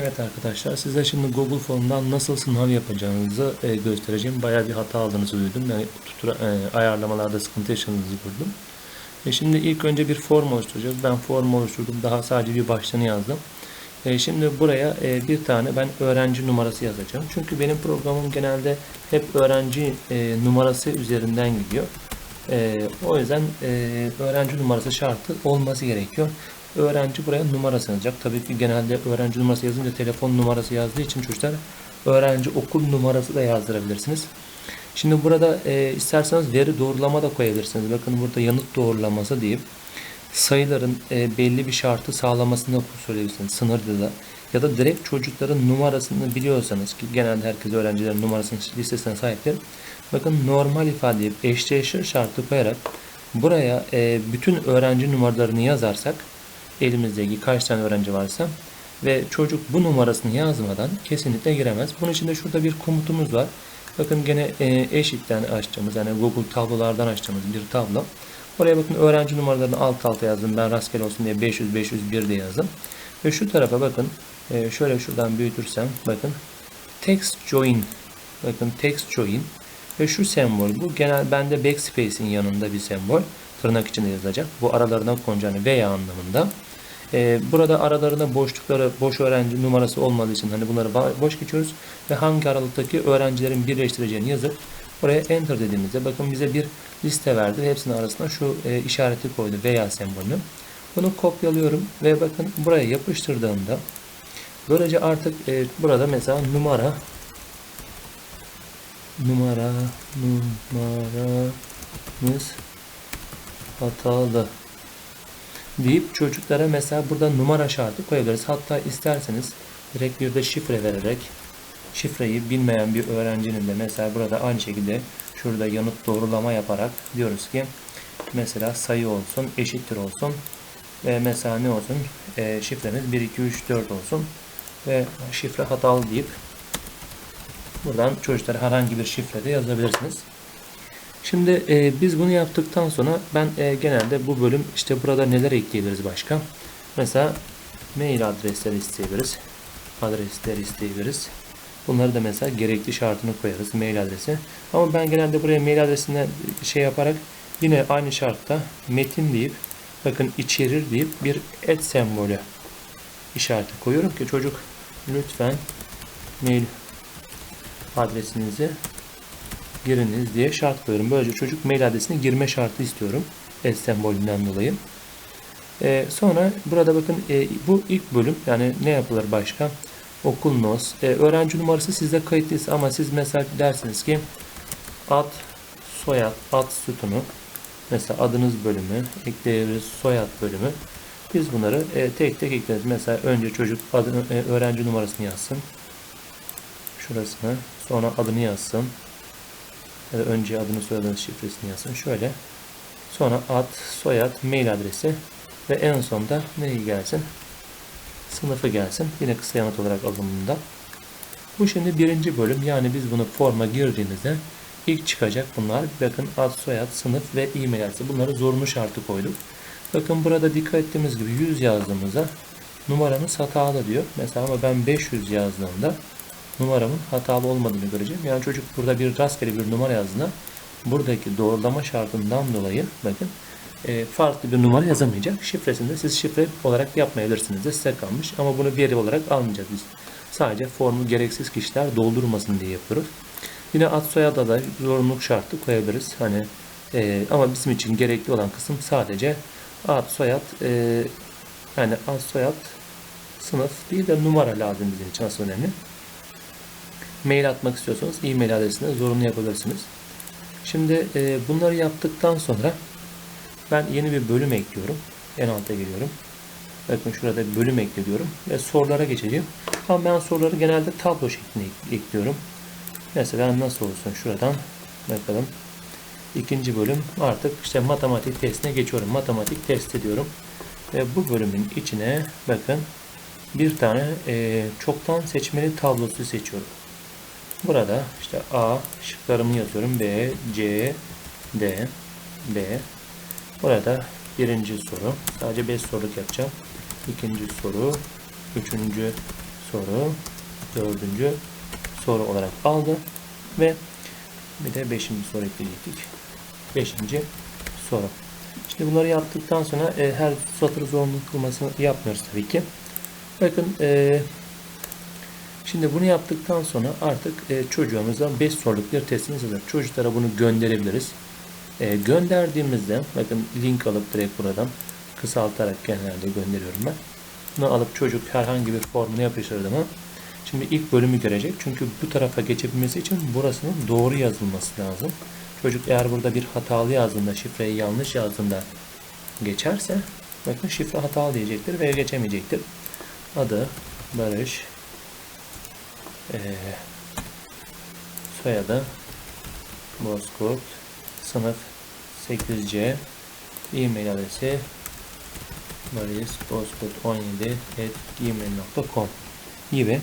Evet arkadaşlar size şimdi Google Form'dan nasıl sınav yapacağınızı e, göstereceğim. Bayağı bir hata aldığınızı duydum. Yani tutura, e, ayarlamalarda sıkıntı yaşadığınızı gördüm. E, şimdi ilk önce bir form oluşturacağız. Ben form oluşturdum. Daha sadece bir başlığını yazdım. E, şimdi buraya e, bir tane ben öğrenci numarası yazacağım. Çünkü benim programım genelde hep öğrenci e, numarası üzerinden gidiyor. E, o yüzden e, öğrenci numarası şartı olması gerekiyor. Öğrenci buraya numarası yazacak. Tabii ki genelde öğrenci numarası yazınca telefon numarası yazdığı için çocuklar öğrenci okul numarası da yazdırabilirsiniz. Şimdi burada e, isterseniz veri doğrulama da koyabilirsiniz. Bakın burada yanıt doğrulaması deyip sayıların e, belli bir şartı sağlamasını söyleyebilirsiniz sınırda da. Ya da direkt çocukların numarasını biliyorsanız ki genelde herkes öğrencilerin numarasının listesine sahiptir. Bakın normal ifade eşdeğişir şartı koyarak buraya e, bütün öğrenci numaralarını yazarsak elimizdeki kaç tane öğrenci varsa ve çocuk bu numarasını yazmadan kesinlikle giremez. Bunun için de şurada bir komutumuz var. Bakın gene e, eşitten açtığımız yani Google tablolardan açtığımız bir tablo. Oraya bakın öğrenci numaralarını alt alta yazdım. Ben rastgele olsun diye 500 501 de yazdım. Ve şu tarafa bakın e, şöyle şuradan büyütürsem bakın text join bakın text join ve şu sembol bu genel bende backspace'in yanında bir sembol tırnak içinde yazacak. Bu aralarına konacağını veya anlamında. Ee, burada aralarında boşlukları, boş öğrenci numarası olmadığı için hani bunları boş geçiyoruz ve hangi aralıktaki öğrencilerin birleştireceğini yazıp buraya enter dediğimizde bakın bize bir liste verdi. Hepsinin arasına şu e, işareti koydu veya sembolünü. Bunu kopyalıyorum ve bakın buraya yapıştırdığımda böylece artık e, burada mesela numara numara numaramız hatalı deyip çocuklara mesela burada numara şartı koyabiliriz. Hatta isterseniz direkt bir de şifre vererek şifreyi bilmeyen bir öğrencinin de mesela burada aynı şekilde şurada yanıt doğrulama yaparak diyoruz ki mesela sayı olsun eşittir olsun ve mesela ne olsun e, şifremiz 1 2 3 4 olsun ve şifre hatalı deyip buradan çocuklara herhangi bir şifre de yazabilirsiniz. Şimdi e, biz bunu yaptıktan sonra ben e, genelde bu bölüm işte burada neler ekleyebiliriz başka? Mesela mail adresleri isteyebiliriz. Adresler isteyebiliriz. Bunları da mesela gerekli şartını koyarız mail adresi. Ama ben genelde buraya mail adresine şey yaparak yine aynı şartta metin deyip bakın içerir deyip bir et sembolü işareti koyuyorum ki çocuk lütfen mail adresinizi giriniz diye şart koyuyorum. Böylece çocuk mail adresine girme şartı istiyorum. S sembolünden dolayı. Ee, sonra burada bakın e, bu ilk bölüm yani ne yapılır başka? Okul nos. E, öğrenci numarası sizde kayıtlıysa ama siz mesela dersiniz ki ad, soyad, ad sütunu mesela adınız bölümü ekleyebiliriz soyad bölümü. Biz bunları e, tek tek ekleriz. Mesela önce çocuk adını, e, öğrenci numarasını yazsın. Şurasını. Sonra adını yazsın ya da önce adını soyadını şifresini yazsın. Şöyle. Sonra ad, soyad, mail adresi ve en sonda neyi gelsin? Sınıfı gelsin. Yine kısa yanıt olarak alımında. Bu şimdi birinci bölüm. Yani biz bunu forma girdiğimizde ilk çıkacak bunlar. Bakın ad, soyad, sınıf ve e-mail adresi. Bunları zorunlu şartı koyduk. Bakın burada dikkat ettiğimiz gibi 100 yazdığımızda numaramız hatalı diyor. Mesela ama ben 500 yazdığımda numaramın hatalı olmadığını göreceğim. Yani çocuk burada bir rastgele bir numara yazdığında buradaki doğrulama şartından dolayı bakın e, farklı bir numara yazamayacak. Şifresini de siz şifre olarak yapmayabilirsiniz de size kalmış. Ama bunu veri olarak almayacağız biz. Sadece formu gereksiz kişiler doldurmasın diye yapıyoruz. Yine ad soyada da zorunluluk şartı koyabiliriz. Hani e, ama bizim için gerekli olan kısım sadece ad soyad e, yani ad soyad sınıf değil de numara lazım bizim için asıl önemli mail atmak istiyorsanız e-mail adresine zorunlu yapabilirsiniz. Şimdi e, bunları yaptıktan sonra ben yeni bir bölüm ekliyorum. En alta geliyorum. Bakın şurada bölüm ekliyorum ve sorulara geçeceğim. Ama ben soruları genelde tablo şeklinde ekliyorum. Mesela nasıl olsun şuradan bakalım. İkinci bölüm artık işte matematik testine geçiyorum. Matematik testi diyorum. Ve bu bölümün içine bakın bir tane e, çoktan seçmeli tablosu seçiyorum. Burada işte A şıklarımı yazıyorum. B, C, D, B. Burada birinci soru. Sadece 5 soruluk yapacağım. İkinci soru. Üçüncü soru dördüncü soru olarak aldı ve bir de beşinci soru ekleyecektik. Beşinci soru. Şimdi bunları yaptıktan sonra e, her satır zorunluluk kılmasını yapmıyoruz tabii ki. Bakın e, şimdi bunu yaptıktan sonra artık e, çocuğumuza 5 soruluk bir testimiz hazır. Çocuklara bunu gönderebiliriz. E, gönderdiğimizde bakın link alıp direkt buradan kısaltarak genelde gönderiyorum ben. Bunu alıp çocuk herhangi bir formunu yapıştırdı mı Şimdi ilk bölümü görecek. Çünkü bu tarafa geçebilmesi için burasının doğru yazılması lazım. Çocuk eğer burada bir hatalı yazdığında, şifreyi yanlış yazdığında geçerse bakın şifre hatalı diyecektir ve geçemeyecektir. Adı Barış ee, soyadı Bozkurt sınıf 8C e-mail adresi barisbozkurt17.gmail.com gibi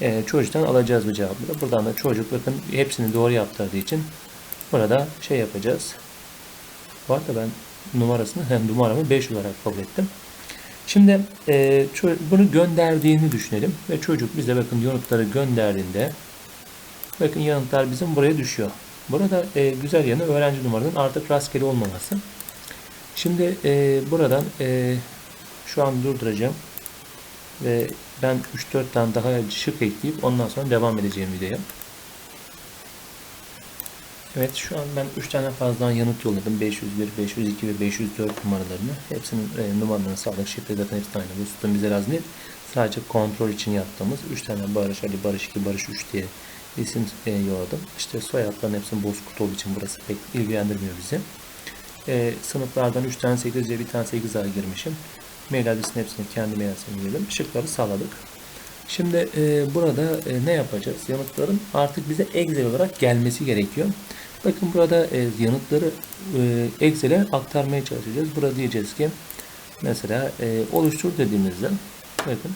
e, çocuktan alacağız bu cevapları. Buradan da çocuk bakın hepsini doğru yaptırdığı için burada şey yapacağız. Bu arada ben numarasını hem numaramı 5 olarak kabul ettim. Şimdi e, bunu gönderdiğini düşünelim ve çocuk bize bakın yanıtları gönderdiğinde bakın yanıtlar bizim buraya düşüyor. Burada e, güzel yanı öğrenci numaranın artık rastgele olmaması. Şimdi e, buradan e, şu an durduracağım ve ben 3-4 tane daha şık ekleyip ondan sonra devam edeceğim videoya. Evet şu an ben 3 tane fazladan yanıt yolladım. 501, 502 ve 504 numaralarını. Hepsinin e, numaralarını sağladık. Şifre zaten hepsi aynı. Bu sütun bize lazım değil. Sadece kontrol için yaptığımız 3 tane Barış Ali, Barış 2, Barış 3 diye isim e, yolladım. İşte soyadların hepsinin bozkurt olduğu için burası pek ilgilendirmiyor bizi. E, sınıflardan 3 tane 8 diye bir tane 8 ay girmişim. Mail adresinin hepsini kendi mail adresine girdim. Şıkları sağladık. Şimdi e, burada e, ne yapacağız? Yanıtların artık bize Excel olarak gelmesi gerekiyor. Bakın burada e, yanıtları e, Excel'e aktarmaya çalışacağız. Burada diyeceğiz ki mesela e, oluştur dediğimizde bakın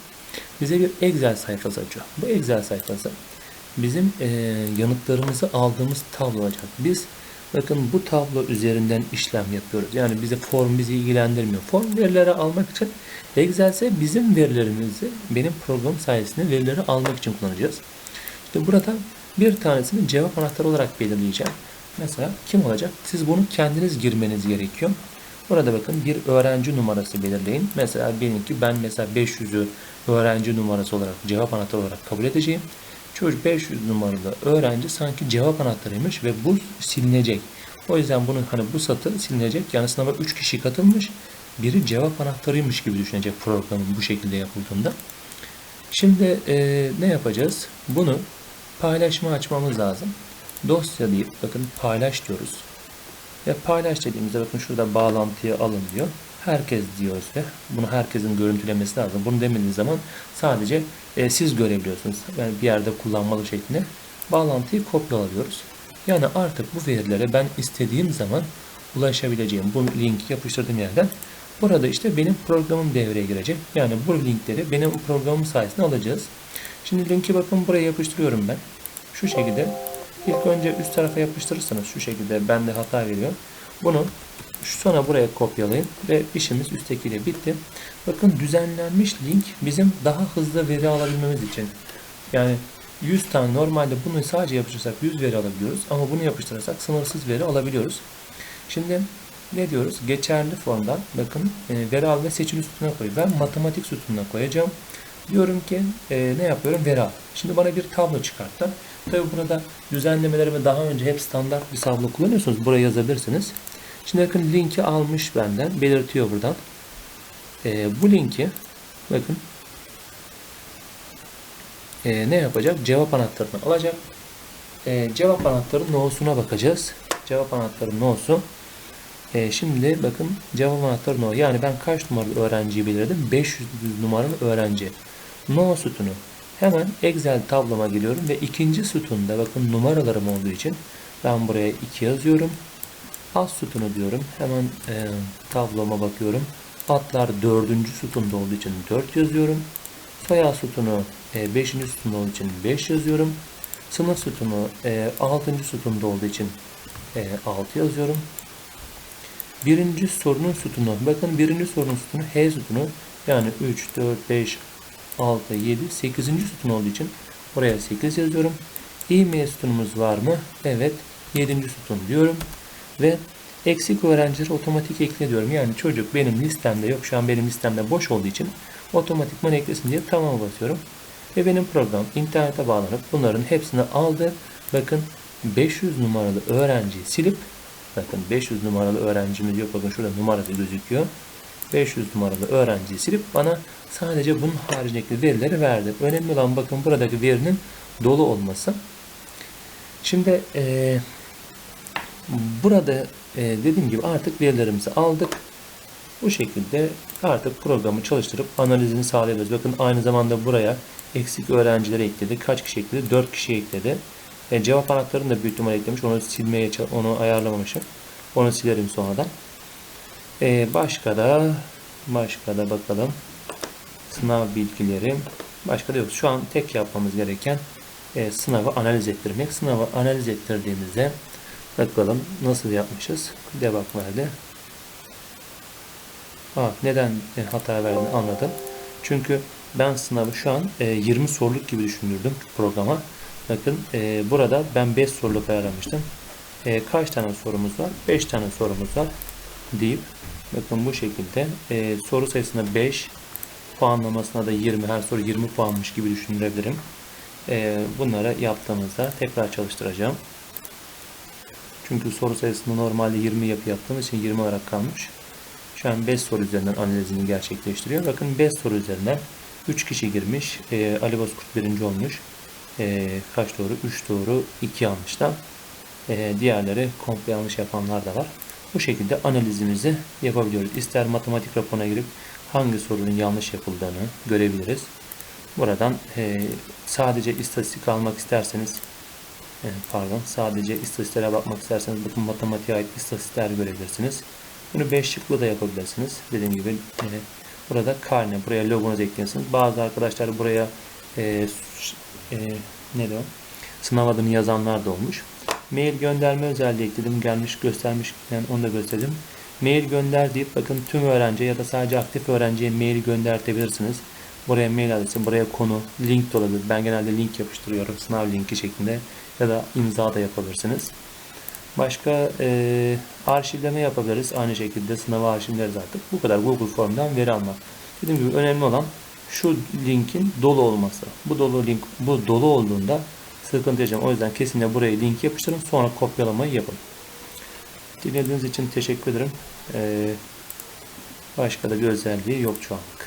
bize bir Excel sayfası açıyor. Bu Excel sayfası bizim e, yanıtlarımızı aldığımız tablo olacak. Biz bakın bu tablo üzerinden işlem yapıyoruz. Yani bize form bizi ilgilendirmiyor. Form verileri almak için Excel ise bizim verilerimizi benim program sayesinde verileri almak için kullanacağız. İşte burada bir tanesini cevap anahtarı olarak belirleyeceğim. Mesela kim olacak? Siz bunu kendiniz girmeniz gerekiyor. Burada bakın bir öğrenci numarası belirleyin. Mesela benimki ben mesela 500'ü öğrenci numarası olarak cevap anahtarı olarak kabul edeceğim. Çocuk 500 numaralı öğrenci sanki cevap anahtarıymış ve bu silinecek. O yüzden bunun hani bu satır silinecek. Yani sınava 3 kişi katılmış. Biri cevap anahtarıymış gibi düşünecek programın bu şekilde yapıldığında. Şimdi e, ne yapacağız? Bunu paylaşma açmamız lazım. Dosya deyip bakın paylaş diyoruz. Ve paylaş dediğimizde bakın şurada bağlantıyı alın diyor. Herkes diyoruz ve bunu herkesin görüntülemesi lazım. Bunu demediğiniz zaman sadece e, siz görebiliyorsunuz. Yani bir yerde kullanmalı şeklinde bağlantıyı kopyalıyoruz. Yani artık bu verilere ben istediğim zaman ulaşabileceğim bu linki yapıştırdığım yerden burada işte benim programım devreye girecek. Yani bu linkleri benim programım sayesinde alacağız. Şimdi linki bakın buraya yapıştırıyorum ben. Şu şekilde İlk önce üst tarafa yapıştırırsanız şu şekilde bende hata veriyor. Bunu şu sonra buraya kopyalayın ve işimiz üsttekiyle bitti. Bakın düzenlenmiş link bizim daha hızlı veri alabilmemiz için. Yani 100 tane normalde bunu sadece yapıştırsak 100 veri alabiliyoruz ama bunu yapıştırırsak sınırsız veri alabiliyoruz. Şimdi ne diyoruz? Geçerli formdan bakın e, veri al ve seçili sütuna koy. Ben matematik sütununa koyacağım. Diyorum ki e, ne yapıyorum? Veri al. Şimdi bana bir tablo çıkarttı. Tabi burada düzenlemelerimi daha önce hep standart bir tablo kullanıyorsunuz. Buraya yazabilirsiniz. Şimdi bakın linki almış benden. Belirtiyor buradan. E, bu linki bakın e, ne yapacak? Cevap anahtarını alacak. E, cevap anahtarı no'suna bakacağız. Cevap anahtarı no'su. E, şimdi bakın cevap anahtarı no. Yani ben kaç numaralı öğrenciyi belirledim? 500 numaralı öğrenci. No sütunu Hemen Excel tabloma geliyorum ve ikinci sütunda bakın numaralarım olduğu için ben buraya 2 yazıyorum. Alt sütunu diyorum. Hemen e, tabloma bakıyorum. Atlar dördüncü sütunda olduğu için 4 yazıyorum. Soya sütunu 5. E, sütunda olduğu için 5 yazıyorum. Sınıf sütunu e, 6. sütunda olduğu için e, 6 yazıyorum. Birinci sorunun sütunu. Bakın birinci sorunun sütunu H sütunu. Yani 3, 4, 5, 6, 7, 8. sütun olduğu için buraya 8 yazıyorum. E-mail sütunumuz var mı? Evet. 7. sütun diyorum. Ve eksik öğrencileri otomatik ekle diyorum. Yani çocuk benim listemde yok. Şu an benim listemde boş olduğu için otomatikman eklesin diye tamam basıyorum. Ve benim program internete bağlanıp bunların hepsini aldı. Bakın 500 numaralı öğrenciyi silip bakın 500 numaralı öğrencimiz yok. Bakın şurada numarası gözüküyor. 500 numaralı öğrenciyi silip bana sadece bunun haricindeki verileri verdi. Önemli olan bakın buradaki verinin dolu olması. Şimdi eee burada e, dediğim gibi artık verilerimizi aldık. Bu şekilde artık programı çalıştırıp analizini sağlayabiliriz. Bakın aynı zamanda buraya eksik öğrencileri ekledi. Kaç kişi ekledi? 4 kişi ekledi. E, cevap anahtarını da büyük ihtimal eklemiş. Onu silmeye onu ayarlamamışım. Onu silerim sonradan. E, başka da başka da bakalım. Sınav bilgileri. Başka da yok. Şu an tek yapmamız gereken e, sınavı analiz ettirmek. Sınavı analiz ettirdiğimizde bakalım nasıl yapmışız. Debug verdi. Aa, neden e, hata verdiğini anladım. Çünkü ben sınavı şu an e, 20 soruluk gibi düşünürdüm programa. Bakın e, burada ben 5 soruluk ayarlamıştım. E, kaç tane sorumuz var? 5 tane sorumuz var deyip bakın bu şekilde e, soru sayısına 5 puanlamasına da 20 her soru 20 puanmış gibi düşünebilirim. E, bunları yaptığımızda tekrar çalıştıracağım. Çünkü soru sayısını normalde 20 yapı yaptığım için 20 olarak kalmış. Şu an 5 soru üzerinden analizini gerçekleştiriyor. Bakın 5 soru üzerinden 3 kişi girmiş. E, Ali Bozkurt birinci olmuş. E, kaç doğru? 3 doğru, 2 yanlıştan. E, diğerleri komple yanlış yapanlar da var. Bu şekilde analizimizi yapabiliyoruz. İster matematik raporuna girip hangi sorunun yanlış yapıldığını görebiliriz. Buradan e, sadece istatistik almak isterseniz e, pardon sadece istatistiklere bakmak isterseniz bakın matematiğe ait istatistikler görebilirsiniz. Bunu 5 şıklı da yapabilirsiniz. Dediğim gibi e, burada karne buraya logonuzu ekliyorsunuz. Bazı arkadaşlar buraya e, e, ne diyor? Sınav adını yazanlar da olmuş. Mail gönderme özelliği ekledim. Gelmiş göstermiş. Yani onu da gösterdim. Mail gönder deyip bakın tüm öğrenciye ya da sadece aktif öğrenciye mail göndertebilirsiniz. Buraya mail adresi, buraya konu, link de. Ben genelde link yapıştırıyorum sınav linki şeklinde ya da imza da yapabilirsiniz. Başka e, arşivleme yapabiliriz. Aynı şekilde sınavı arşivleriz artık. Bu kadar Google Form'dan veri almak. Dediğim gibi önemli olan şu linkin dolu olması. Bu dolu link bu dolu olduğunda sıkıntı yaşayacağım. O yüzden kesinlikle buraya link yapıştırın. Sonra kopyalamayı yapın. Dinlediğiniz için teşekkür ederim. Ee, başka da bir özelliği yok şu anlık.